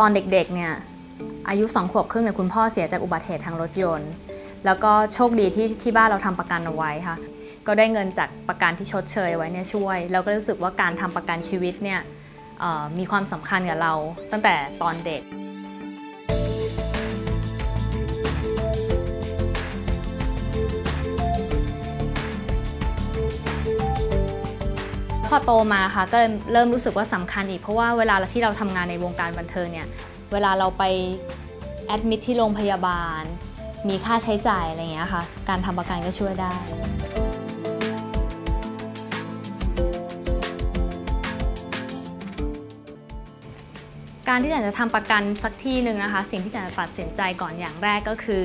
ตอนเด็กๆเนี่ยอายุสองขวบครึ่งเนี่ยคุณพ่อเสียจากอุบัติเหตุทางรถยนต์ แล้วก็โชคดีที่ที่บ้านเราทำประกันเอาไว้ค่ะ ก็ได้เงินจากประกันที่ชดเชยไว้เนี่ยช่วยแล้วก็รู้สึกว่าการทำประกันชีวิตเนี่ยมีความสำคัญกับเราตั้งแต่ตอนเด็ก อโตมาค่ะก็เริ่มรู้สึกว่าสำคัญอีก เพราะว่าเวลาที่เราทำงานในวงการบันเทิงเนี่ยเวลาเราไปแอดมิทที่โรงพยาบาล มีค่าใช้จ่ายอะไรอย่างเงี้ยค่ะ การทำประกันก็ช่วยได้การที่จันจะทำประกันสักที่หนึ่งนะคะ สิ่งที่จันจะตัดสินใจก่อนอย่างแรกก็คือ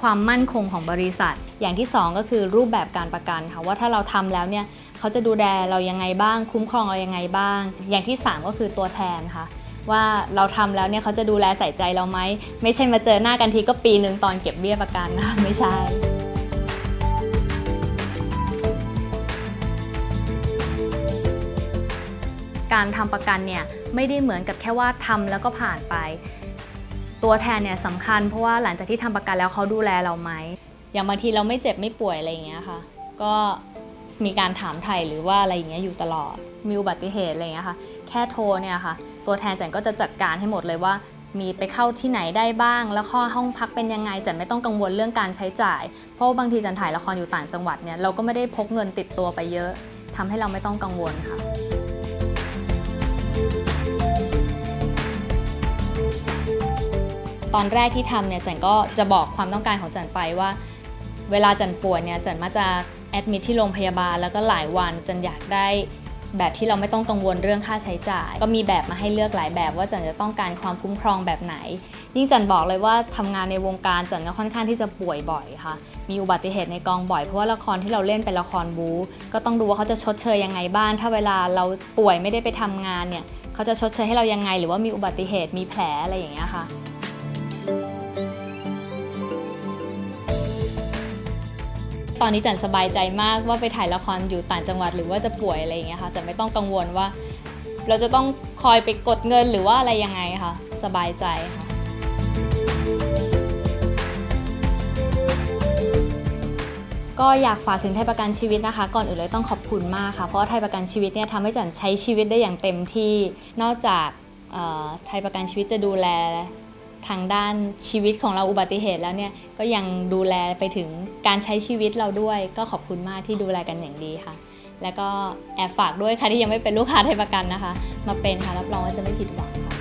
ความมั่นคงของบริษัท อย่างที่สองก็คือรูปแบบการประกันค่ะว่าถ้าเราทำแล้วเนี่ย เขาจะดูแลเรายังไงบ้าง คุ้มครองเรายังไงบ้าง อย่างที่สามก็คือตัวแทนค่ะ ว่าเราทำแล้วเนี่ยเขาจะดูแลใส่ใจเราไหม ไม่ใช่มาเจอหน้ากันทีก็ปีหนึ่งตอนเก็บเบี้ยประกันนะคะไม่ใช่การทำประกันเนี่ยไม่ได้เหมือนกับแค่ว่าทำแล้วก็ผ่านไป ตัวแทนเนี่ยสำคัญเพราะว่าหลังจากที่ทำประกันแล้วเขาดูแลเราไหมอย่างบางทีเราไม่เจ็บไม่ป่วยอะไรอย่างเงี้ยค่ะ ก็ มีการถามไถ่หรือว่าอะไรอย่างเงี้ยอยู่ตลอด มีอุบัติเหตุอะไรเงี้ยค่ะ แค่โทรเนี่ยค่ะ ตัวแทนแจนก็จะจัดการให้หมดเลยว่า มีไปเข้าที่ไหนได้บ้าง แล้วข้อห้องพักเป็นยังไงแจนไม่ต้องกังวลเรื่องการใช้จ่าย เพราะบางทีแจนถ่ายละครอยู่ต่างจังหวัดเนี่ยเราก็ไม่ได้พกเงินติดตัวไปเยอะทำให้เราไม่ต้องกังวลค่ะตอนแรกที่ทำเนี่ยจันก็จะบอกความต้องการของจันไปว่า เวลาจันป่วยเนี่ยจันมาจะ แอดมิทที่โรงพยาบาลแล้วก็หลายวันจันอยากได้แบบที่เราไม่ต้องกังวลเรื่องค่าใช้จ่าย ก็มีแบบมาให้เลือกหลายแบบว่าจันจะต้องการความคุ้มครองแบบไหน ยิ่งจันบอกเลยว่าทำงานในวงการจันก็ค่อนข้างที่จะป่วยบ่อยค่ะ มีอุบัติเหตุในกองบ่อยเพราะว่าละครที่เราเล่นเป็นละครบู๊ก็ต้องดูว่าเขาจะชดเชยยังไงบ้างถ้าเวลาเราป่วยไม่ได้ไปทำงานเนี่ยเขาจะชดเชยให้เรายังไง หรือว่ามีอุบัติเหตุมีแผลอะไรอย่างเงี้ยค่ะ ตอนนี้จันสบายใจมากว่าไปถ่ายละครอยู่ต่างจังหวัดหรือว่าจะป่วยอะไรอย่างเงี้ยค่ะจะไม่ต้องกังวลว่า เราจะต้องคอยไปกดเงินหรือว่าอะไรยังไงค่ะ สบายใจค่ะก็อยากฝากถึงไทยประกันชีวิตนะคะ ก่อนอื่นเลยต้องขอบคุณมากค่ะ เพราะว่าไทยประกันชีวิตเนี่ยทำให้จันใช้ชีวิตได้อย่างเต็มที่ นอกจากเอ่อไทยประกันชีวิตจะดูแล ทางด้านชีวิตของเราอุบัติเหตุแล้วเนี่ยก็ยังดูแลไปถึงการใช้ชีวิตเราด้วย ก็ขอบคุณมากที่ดูแลกันอย่างดีค่ะ แล้วก็แอบฝากด้วยค่ะที่ยังไม่เป็นลูกค้าไทยประกันนะคะ มาเป็นค่ะรับรองว่าจะไม่ผิดหวังค่ะ